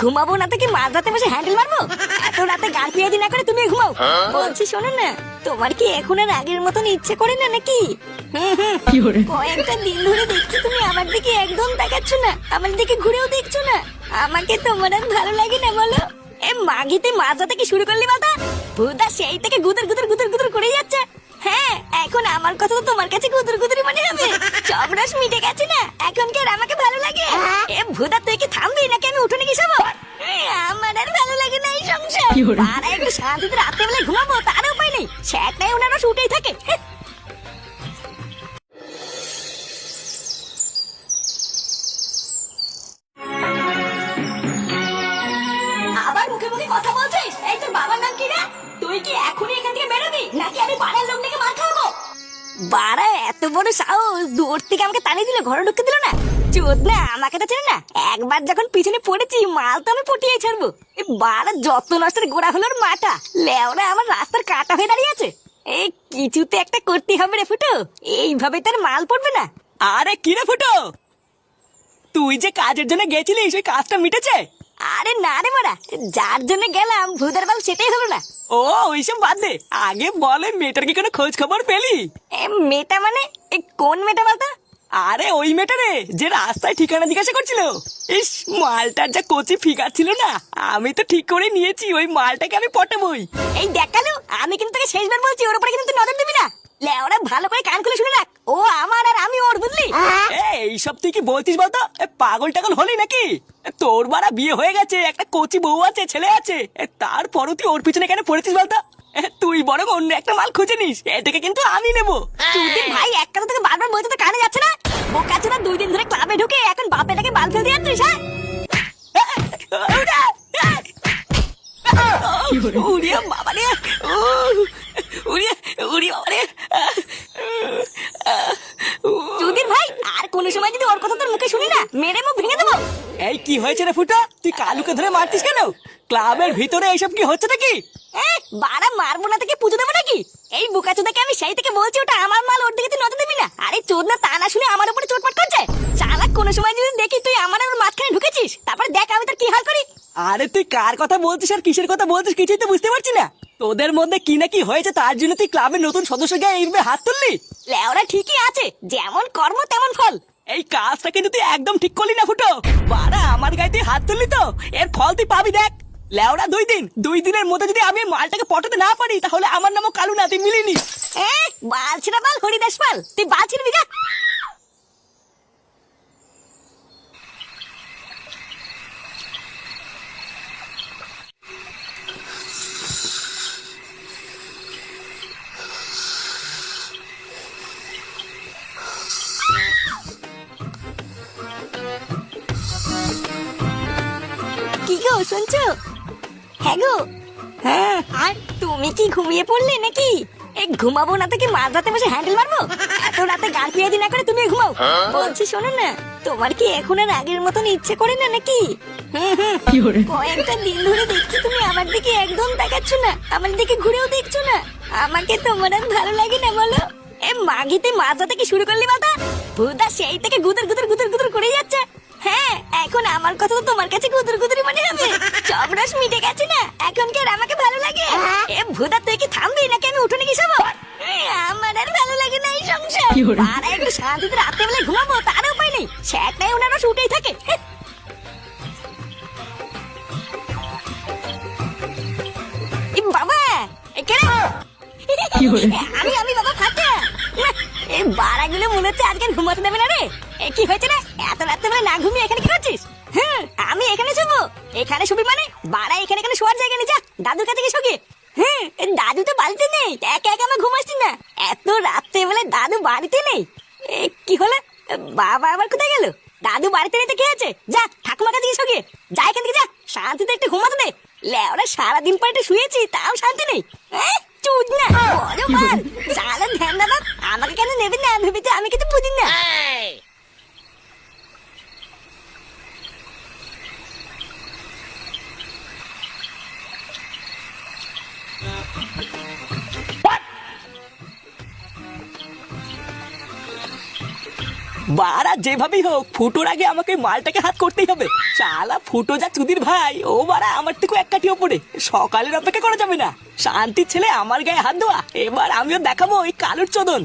ঘুমাবো না তো কি মাঝ রাতে বসে হ্যান্ডেল মারবো? এত রাতে গান পিয়াদি না করে তুমি ঘুমাও। বলছি শোনো না তোমার কি এখন আর আগের মতন ইচ্ছে করে না নাকি? কয়েকটা দিন ধরে দেখছি তুমি আমার দিকে একদম তাকাচ্ছ না আমার দিকে ঘুরেও দেখছ না। আমাকে তোমার আর ভালো লাগে না বলো? এ মাগিতে মাজা থেকে শুরু করলি বলতো? ভুদা সেই থেকে গুদর গুদর গুদর গুদর করে যাচ্ছে। হ্যাঁ এখন আমার কথা তো তোমার কাছে গুদুর গুদুর মনে হবে। সব রস মিটে গেছে না এখন কি আর আমাকে ভালো লাগে। এ ভুদা তুই কি থামবি নাকি আমি উঠোনে কি সব আমার আর ভালো লাগে না এই সংসার। আর একটু শান্তিতে রাতে বেলা ঘুমাবো তার উপায় নেই। সেটাই নাই রস শুটেই থাকে। এত বড় সাহস? দূর থেকে আমাকে টানিয়ে দিল, ঘরে ঢুকতে দিল না? চোদ না, আমাকে তো চেনে না। একবার যখন পিছনে পড়েছি, মাল তো আমি পটিয়ে ছাড়বো। বাড়া যত নষ্টের গোড়া হলো মাটা। লেওরা আমার রাস্তার কাটা হয়ে দাঁড়িয়ে আছে। এই কিছুতে একটা করতে হবে রে ফুটো। এইভাবে তার মাল পড়বে না। আরে কি রে ফুটো? তুই যে কাজের জন্য গেছিলিস, ওই কাজটা মিটেছে? আরে না রে মারা যার জন্য গেলাম ভূতের বাল সেটাই হলো না। ও ওইসব বাদ দে। আগে বল ওই মেয়েটার কি কোনো খোঁজ খবর পেলি? এ, মেয়েটা মানে? এ, কোন মেয়েটা বলতো? আরে ওই মেয়েটা রে যে রাস্তায় ঠিকানা জিজ্ঞাসা করছিল। ইস মালটার যা কচি ফিগার ছিল না আমি তো ঠিক করে নিয়েছি ওই মালটাকে আমি পটাবই। এই দেখাল আমি কিন্তু তোকে শেষবার বলছি ওর উপরে কিন্তু নজর দিবি না। লেওরা ভালো করে কান খুলে শুনে রাখ। ও আমার আর আমি ওর বুঝলি? এইসব তুই কি বলছিস বলতো? পাগল টাগল হলি নাকি? তোর বারা বিয়ে হয়ে গেছে একটা কচি বউ আছে ছেলে আছে। এ, তারপরও তুই ওর পিছনে কেন পড়েছিস বলতো? তুই বরং অন্য একটা মাল খুঁজে নিস এটাকে কিন্তু আমি নেব। তুই ভাই এক কথা থেকে বারবার বলতে তো কানে যাচ্ছে না? বোকা চোদা দুই দিন ধরে ক্লাবে ঢুকে এখন বাপেটাকে বাল ফেলতে যাচ্ছিস হ্যাঁ? উড়িয়া বাবা রে উড়িয়া উড়িয়া বাবা রে ভাই আর কোন সময় যদি ওর কথা তোর মুখে শুনি না মেরে মুখ ভেঙে দেবো। এই কি হয়েছে রে ফুটা? তুই কালুকে ধরে মারতিস কেন? ক্লাবের ভিতরে এইসব কি হচ্ছে নাকি? বাড়া মারবো না থেকে পুজো দেবো নাকি? এই আমি সেই থেকে বলছি ওটা আমার মাল ওর দিকে তুই নজর দিবি না। আরে না তা না শুনে আমার উপরে চোটপাট করছে। চালাক কোনো সময় যদি দেখি তুই আমার ওর মাঝখানে ঢুকেছিস তারপরে দেখ আমি তোর কি হাল করি। আরে তুই কার কথা বলছিস আর কিসের কথা বলছিস কিছুই তো বুঝতে পারছি না। তোদের মধ্যে কি না কি হয়েছে তার জন্য তুই ক্লাবের নতুন সদস্য গায়ে এইভাবে হাত তুললি? লেওরা ঠিকই আছে যেমন কর্ম তেমন ফল। এই কাজটা কিন্তু তুই একদম ঠিক করলি না ফুটো। বাড়া, আমার গায়ে তুই হাত তুললি তো। এর ফল তুই পাবি দেখ। লেওরা দুই দিন, দুই দিনের মধ্যে যদি আমি মালটাকে পটাতে না পারি, তাহলে আমার নামও কালু না, তুই মিলিনি এ বালছিরা বাল হরিদাস পাল তুই বালছি না বিঘা হ্যাঁ গো। হ্যাঁ। আর তুমি কি ঘুমিয়ে পড়লে নাকি? এ ঘুমাবো না তো কি মাঝ রাতে বসে হ্যান্ডেল মারবো? এত রাতে গান করে তুমি ঘুমাও। বলছি শোনো না তোমার কি এখন আর আগের মতন ইচ্ছে করে না নাকি? কয়েকটা দিন ধরে দেখছি তুমি আমার দিকে একদম তাকাচ্ছ না আমার দিকে ঘুরেও দেখছ না। আমাকে তোমার আর ভালো লাগে না বলো? এ মাগিতে মাজা থেকে শুরু করলি বাতা ভুদা সেই থেকে গুদর গুদর গুদর গুদর করে যাচ্ছে। হ্যাঁ এখন আমার কথা তো তোমার কাছে গুদর গুদরি মনে হবে। সব রস মিটে গেছে না? এখন কি আর আমাকে ভালো লাগে? এ ভুদা তুই কি থামবি নাকি আমি উঠোনে কি সব আমার আর ভালো লাগে না এই সংসার। আর একটু শান্তিতে রাতে বেলা ঘুমাবো তার উপায় নেই। সেটাই ওনার উঠেই থাকে। বাবা এ আমি আমি বাবা ফাটা এই বাড়াগুলো মনে হচ্ছে আজকে ঘুমাতে দেবে না রে। কি হয়েছে রে? এত রাত্রে বেলা না ঘুমিয়ে এখানে কি করছিস? হ্যাঁ আমি এখানে শুবো। এখানে শুবি মানে? বাড়া এখানে এখানে শোয়ার জায়গা নেই যা। দাদুর কাছে গিয়ে শুকি হ্যাঁ দাদু তো বাড়িতে নেই। একা একা আমি ঘুমাচ্ছি না। এত রাত্রে বেলা দাদু বাড়িতে নেই। কি হলো? বাবা আবার কোথায় গেল? দাদু বাড়িতে নেই তো কি আছে? যা ঠাকুমার কাছে গিয়ে শুকিয়ে যা এখান থেকে যা শান্তিতে একটু ঘুমাতে দে। লেওরা সারাদিন পর একটু শুয়েছি তাও শান্তি নেই। এ, চুদ না। বড় মাল। ধ্যান দাদা আমাকে কেন নেবেন না? ভেবেছে আমি কিছু বুঝি না। বারা যেভাবেই হোক, ফুটোর আগে আমাকে মালটাকে হাত করতেই হবে। চালা ফুটো যা চুদির ভাই, ও বারা আমার থেকে এক কাঠি ওপরে। সকালের অপেক্ষা করা যাবে না। শান্তির ছেলে আমার গায়ে হাত দেওয়া। এবার আমিও দেখাবো ওই কালুর চোদন।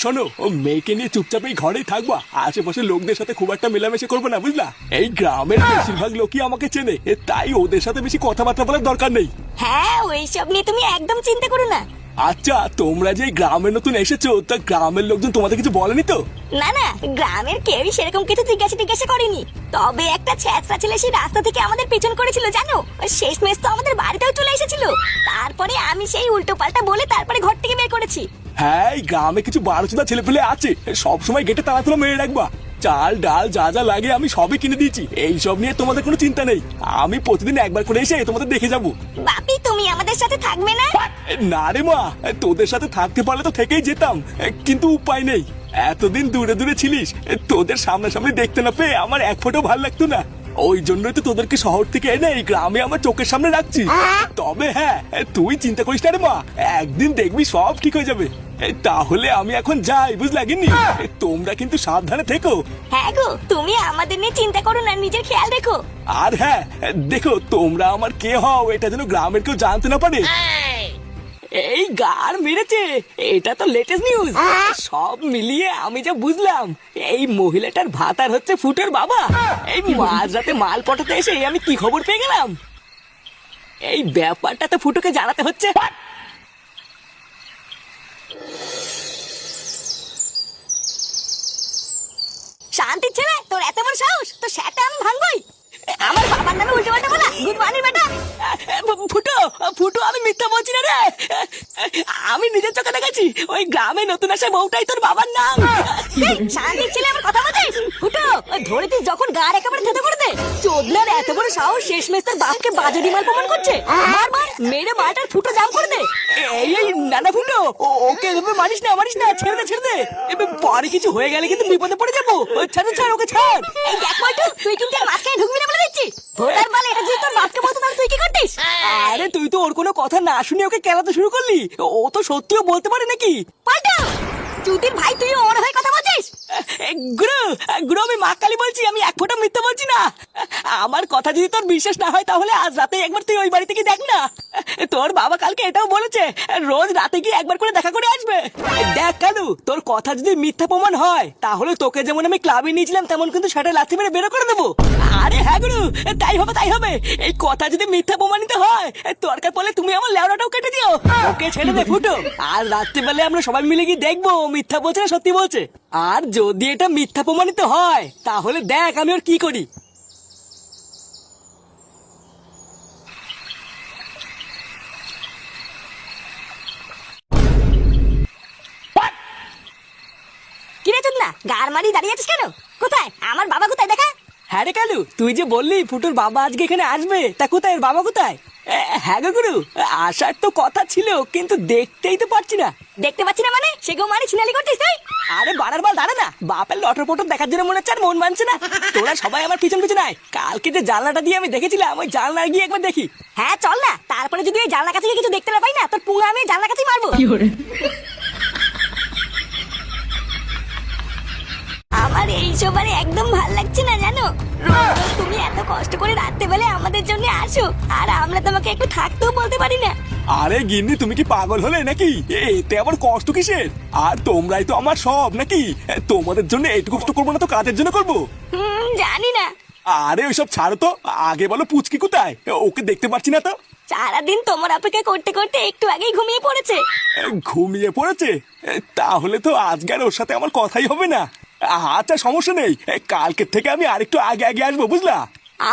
শোনো ও মেয়েকে নিয়ে চুপচাপ এই ঘরেই থাকবা। আশেপাশে লোকদের সাথে খুব একটা মেলামেশা করব না বুঝলা? এই গ্রামের বেশিরভাগ লোকই আমাকে চেনে তাই ওদের সাথে বেশি কথাবার্তা বলার দরকার নেই। হ্যাঁ ওইসব নিয়ে তুমি একদম চিন্তা করো না। আচ্ছা তোমরা যে গ্রামে নতুন এসেছ তা গ্রামের লোকজন তোমাদের কিছু বলেনি তো? না না গ্রামের কেউই সেরকম কিছু জিজ্ঞাসা টিজ্ঞাসা করেনি। তবে একটা ছ্যাঁচড়া ছেলে সেই রাস্তা থেকে আমাদের পেছন করেছিল জানো? শেষ মেশ তো আমাদের বাড়িতেও চলে এসেছিল। তারপরে আমি সেই উল্টো পাল্টা বলে তারপরে ঘর থেকে বের করেছি। হ্যাঁ এই গ্রামে কিছু বারোচোদা ছেলে পেলে আছে। সব সময় গেটে তোলা মেরে রাখবা। চাল ডাল যা যা লাগে আমি সবই কিনে দিয়েছি। এইসব নিয়ে তোমাদের কোনো চিন্তা নেই। আমি প্রতিদিন একবার করে এসে তোমাদের দেখে যাব। বাপি তুমি আমাদের সাথে থাকবে না? না রে মা তোদের সাথে থাকতে পারলে তো থেকেই যেতাম। কিন্তু উপায় নেই। এতদিন দূরে দূরে ছিলিস তোদের সামনাসামনি দেখতে না পেয়ে আমার এক ফোঁটো ভালো লাগতো না। ওই জন্যই তো তোদেরকে শহর থেকে এনে এই গ্রামে আমার চোখের সামনে রাখছি। তবে হ্যাঁ তুই চিন্তা করিস না রে মা। একদিন দেখবি সব ঠিক হয়ে যাবে। তাহলে আমি এখন যাই বুঝলা গিন্নি? তোমরা কিন্তু সাবধানে থেকো। হ্যাঁ গো তুমি আমাদের নিয়ে চিন্তা করো না নিজের খেয়াল রেখো। আর হ্যাঁ দেখো তোমরা আমার কে হও এটা যেন গ্রামের কেউ জানতে না পারে। এই গার মেরেছে। এটা তো লেটেস্ট নিউজ সব মিলিয়ে আমি যা বুঝলাম এই মহিলাটার ভাতার হচ্ছে ফুটোর বাবা। এই মাঝরাতে মাল পটাতে এসে আমি কি খবর পেয়ে গেলাম? এই ব্যাপারটা তো ফুটোকে জানাতে হচ্ছে। শান্তির ছেলে তোর এত বড় সাহস? তো সেটা আমি ভাঙবই। আমার বাবার নামে উল্টো পাল্টা বলা। গুড মর্নিং বেটা। ফুটো ফুটো আমি মিথ্যা বলছি না রে। আমি নিজের চোখে দেখেছি ওই গ্রামে নতুন আসা বউটাই তোর বাবার নাম। শান্তির ছেলে আমার কথা বলছিস? ফুটো ধরে তুই যখন গার একেবারে থেতে করে দে। চোদলার এত বড় সাহস শেষ মেশ তার বাপকে বাজারি মাল প্রমাণ করছে। মার মার মাটার ফুটো জাম করে দে। এই এই নানা ফুটো ওকে এভাবে মারিস না মারিস না ছেড়ে দে ছেড়ে দে। এবার পরে কিছু হয়ে গেলে কিন্তু বিপদে পড়ে যাব। ছাড় ছাড় ওকে ছাড়। এই দেখ তুই কিন্তু মাঝখানে ঢুকবি না বলে দিচ্ছি। ভোটার মাল এটা তুই তোর তুই আরে তুই তো ওর কোনো কথা না শুনে ওকে কেলাতে শুরু করলি। ও তো সত্যিও বলতে পারে নাকি? পল্টু! চুদির ভাই, তুই ওর হয়ে কথা বলছিস? গুরু গুরু, আমি মা কালী বলছি, আমি এক ফোঁটা মিথ্যা বলছি না। আমার কথা যদি তোর বিশ্বাস না হয়, তাহলে আজ রাতে একবার তুই ওই বাড়িতে গিয়ে দেখ না। তোর বাবা কালকে এটাও বলেছে, রোজ রাতে গিয়ে একবার করে দেখা করে আসবে। দেখ কালু, তোর কথা যদি মিথ্যা প্রমাণ হয়, তাহলে তোকে যেমন আমি ক্লাবে নিয়েছিলাম, তেমন কিন্তু সেটা লাথি মেরে বেরো করে দেবো। আরে হ্যাঁ গুরু, তাই হবে তাই হবে। এই কথা যদি মিথ্যা প্রমাণিত হয়, দরকার পড়লে তুমি আমার লেওড়াটাও কেটে দিও। ওকে ছেড়ে দে, ফুটো। আর রাত্রিবেলায় আমরা সবাই মিলে গিয়ে দেখব। মিথ্যা বলছে না সত্যি বলছে? আর যদি এটা মিথ্যা প্রমাণিত হয় তাহলে দেখ আমি ওর কি করি। কিরে গার মারি দাঁড়িয়ে আছিস কেন? কোথায়? আমার বাবা কোথায়? দেখা। হ্যাঁ রে কালু তুই যে বললি ফুটোর বাবা আজকে এখানে আসবে তা কোথায়? ওর বাবা কোথায়? এ, হ্যাঁ গো গুরু আসার তো কথা ছিল কিন্তু দেখতেই তো পারছি না। দেখতে পাচ্ছি না মানে? সে কেউ মানে ছিনালি করছিস তুই? আরে বাড়ার বাল দাঁড়া না। বাপের লটর পটর দেখার জন্য মনে হচ্ছে আর মন মানছে না। তোরা সবাই আমার পিছন পিছন আয়। কালকে যে জানলাটা দিয়ে আমি দেখেছিলাম ওই জানলা গিয়ে একবার দেখি। হ্যাঁ চল না। তারপরে যদি ওই জানলা কাছে গিয়ে কিছু দেখতে না পাই না তোর পুঙ্গা আমি জানলা কাছেই মারবো। আমার এইসব আর একদম ভালো লাগছে না জানো? রোজ তুমি এত কষ্ট করে রাত্রে বেলে আমাদের জন্য আসো আর আমরা তোমাকে একটু থাকতেও বলতে পারি না। আরে গিন্নি তুমি কি পাগল হলে নাকি? এতে আবার কষ্ট কিসের? আর তোমরাই তো আমার সব নাকি? তোমাদের জন্য এইটুকু কষ্ট করব না তো কাজের জন্য করব? জানি না। আরে ওইসব ছাড়ো তো আগে বলো পুচকি কোথায়? ওকে দেখতে পাচ্ছি না তো। সারাদিন তোমার অপেক্ষা করতে করতে একটু আগেই ঘুমিয়ে পড়েছে। ঘুমিয়ে পড়েছে? তাহলে তো আজকে আর ওর সাথে আমার কথাই হবে না। আচ্ছা সমস্যা নেই। কালকের থেকে আমি আরেকটু আগে আগে আসব বুঝলা?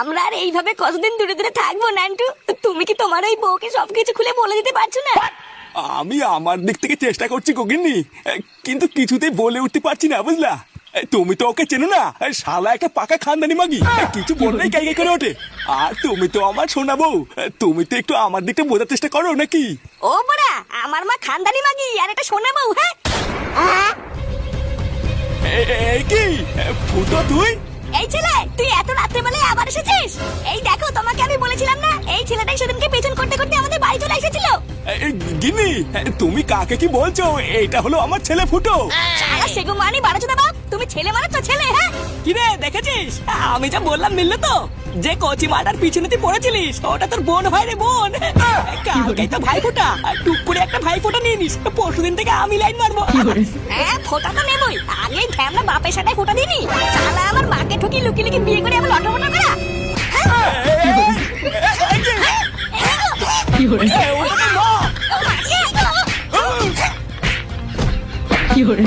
আমরা আর এইভাবে কতদিন দূরে দূরে থাকব নান্টু? তুমি কি তোমার ওই বউকে সবকিছু খুলে বলে দিতে পারছ না? আমি আমার দিক থেকে চেষ্টা করছি কোকিন্নি কিন্তু কিছুতেই বলে উঠতে পারছি না বুঝলা? তুমি তো ওকে চেনো না? শালা একটা পাকা খানদানি মাগি। কিছু বললেই কাই করে ওঠে। আর তুমি তো আমার শোনা বউ। তুমি তো একটু আমার দিকটা বোঝার চেষ্টা করো নাকি? ও বড়া আমার মা খানদানি মাগি আর একটা সোনা বউ হ্যাঁ? কি? ফুটো তুই? এই ছেলে তুই এত রাত্রে বলে বেলায় আবার এসেছিস? এই দেখো তোমাকে আমি বলেছিলাম না এই ছেলেটাই সেদিনকে পেছন করতে করতে আমাদের বাড়ি চলে এসেছিল। এ, তুমি কাকে কি বলছো? এটা হলো আমার ছেলে ফুটো। শালা সেগো মানি বাড়াছো বাপ। তুমি ছেলে মানে তো ছেলে হ্যাঁ? কি রে দেখেছিস? আমি যা বললাম মিললো তো? যে কচি মাটার পিছনে তুই পড়েছিলিস ওটা তোর বোন ভাই রে বোন। কালকেই তো ভাই ফোটা আর টুক করে একটা ভাই ফোটা নিয়ে নিস পরশু দিন থেকে আমি লাইন মারবো। হ্যাঁ ফোটা তো নেবই। আগে ঢ্যামনা বাপের সাথে ফোটা দিনি শালা আমার মাকে ঠকি লুকি লুকি বিয়ে করে আমার লটমটা করা? হ্যাঁ? মারিয়ে দিও। কি hore